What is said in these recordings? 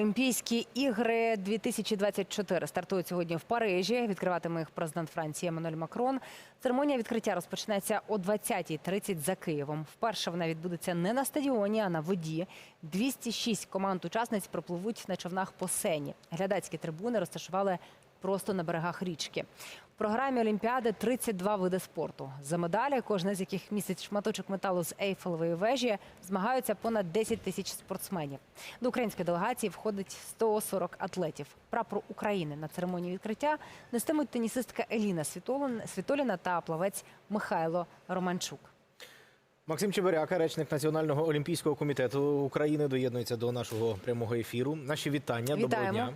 Олімпійські ігри 2024 стартують сьогодні в Парижі. Відкриватиме їх президент Франції Еммануель Макрон. Церемонія відкриття розпочнеться о 20.30 за Києвом. Вперше вона відбудеться не на стадіоні, а на воді. 206 команд учасниць пропливуть на човнах по сені. Глядацькі трибуни розташували просто на берегах річки. В програмі Олімпіади 32 види спорту. За медалі, кожна з яких містить шматочок металу з Ейфелевої вежі, змагаються понад 10 тисяч спортсменів. До української делегації входить 140 атлетів. Прапор України на церемонії відкриття нестимуть тенісистка Еліна Світоліна та плавець Михайло Романчук. Максим Чебиряка, речник Національного олімпійського комітету України, доєднується до нашого прямого ефіру. Наші вітання. Доброго дня.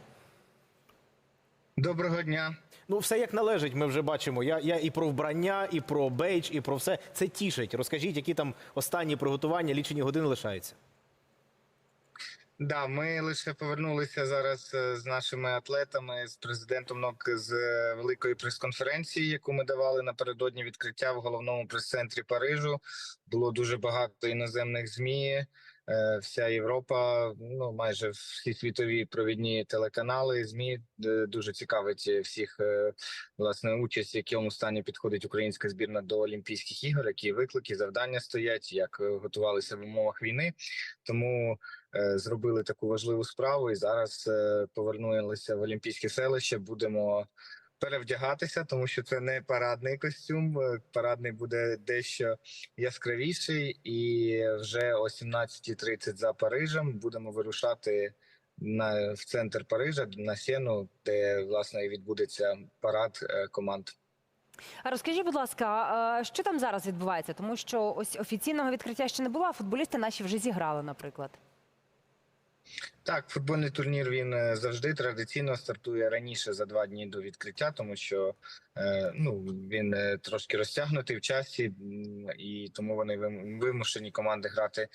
Доброго дня. Ну, все як належить, ми вже бачимо. Я, я і про вбрання, і про бейдж, і про все. Це тішить. Розкажіть, які там останні приготування, лічені години лишаються. Да, ми лише повернулися зараз е, з нашими атлетами, з президентом НОК з е, великої прес-конференції, яку ми давали напередодні відкриття в головному прес-центрі Парижу. Було дуже багато іноземних змі. Е, Вся Європа, ну майже всі світові провідні телеканали, змі дуже цікавить всіх е, власне участь, в якому стані підходить українська збірна до Олімпійських ігор, які виклики, завдання стоять, як е, готувалися в умовах війни. Тому зробили таку важливу справу і зараз повернулися в Олімпійське селище. Будемо перевдягатися, тому що це не парадний костюм. е, Парадний буде дещо яскравіший, і вже о 17.30 за Парижем будемо вирушати. На в центр Парижа на сіну, де власне відбудеться парад е, команд. Розкажіть, будь ласка, що там зараз відбувається? Тому що ось офіційного відкриття ще не було, а футболісти наші вже зіграли, наприклад. Так, футбольний турнір він е, завжди традиційно стартує раніше за два дні до відкриття, тому що е, ну він е, трошки розтягнутий в часі, і тому вони вим- вимушені команди грати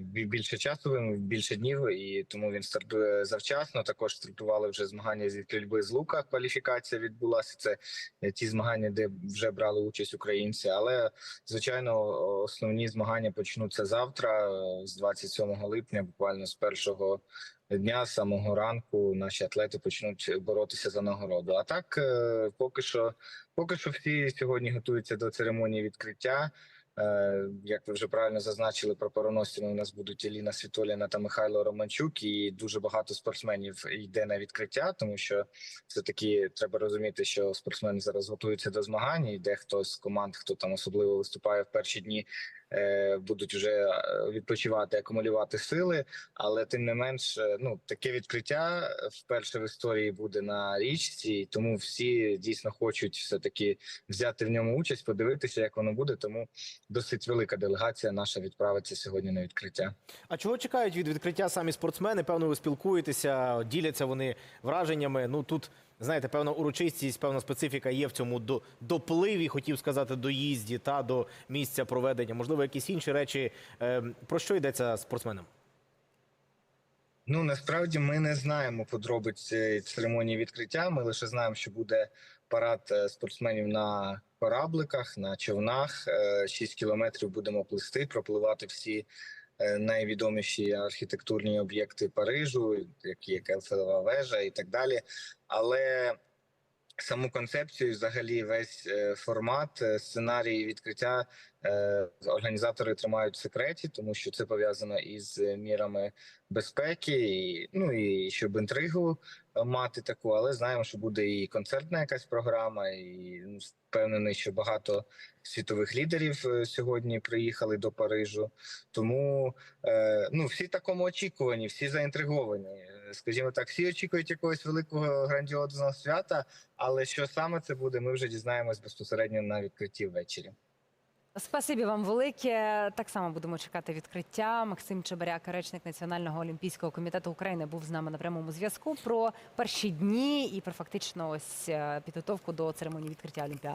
більше часу, більше днів, і тому він стартує завчасно. Також стартували вже змагання зі стрільби з лука. Кваліфікація відбулася. Це ті змагання, де вже брали участь українці. Але звичайно, основні змагання почнуться завтра, з 27 липня, буквально з першого дня, з самого ранку, наші атлети почнуть боротися за нагороду. А так, е, поки що, поки що всі сьогодні готуються до церемонії відкриття. Е, Як ви вже правильно зазначили, прапороносцями у нас будуть Еліна Світоліна та Михайло Романчук, і дуже багато спортсменів йде на відкриття, тому що все таки треба розуміти, що спортсмени зараз готуються до змагань, і дехто з команд, хто там особливо виступає в перші дні, будуть вже е, відпочивати, акумулювати сили. Але тим не менш, е, ну таке відкриття вперше в історії буде на річці, тому всі дійсно хочуть все таки взяти в ньому участь, подивитися, як воно буде. Тому досить велика делегація наша відправиться сьогодні на відкриття. А чого чекають від відкриття самі спортсмени? Певно, ви спілкуєтеся, діляться вони враженнями. Ну тут знаєте, певна урочистість, певна специфіка є в цьому допливі, хотів сказати, доїзді та до місця проведення. Можливо, якісь інші речі. Е, Про що йдеться спортсменам? Ну насправді ми не знаємо подробиць церемонії відкриття. Ми лише знаємо, що буде парад е, спортсменів на корабликах, на човнах. Е, Шість кілометрів будемо плисти, пропливати всі найвідоміші архітектурні об'єкти Парижу, як Ейфелева вежа і так далі. Але саму концепцію, взагалі, весь е, формат, е, сценарій відкриття е, організатори тримають в секреті, тому що це пов'язано із е, мірами безпеки, і, ну і щоб інтригу е, мати таку, але знаємо, що буде і концертна якась програма, і ну, впевнений, що багато світових лідерів е, сьогодні приїхали до Парижу. Тому е, ну всі такому очікуванні, всі заінтриговані. Скажімо так, всі очікують якогось великого грандіозного свята, але що саме це буде, ми вже дізнаємось безпосередньо на відкритті ввечері. Спасибі вам велике. Так само будемо чекати відкриття. Максим Чебаряк, речник Національного олімпійського комітету України, був з нами на прямому зв'язку про перші дні і про фактично ось е, підготовку до церемонії відкриття Олімпіади.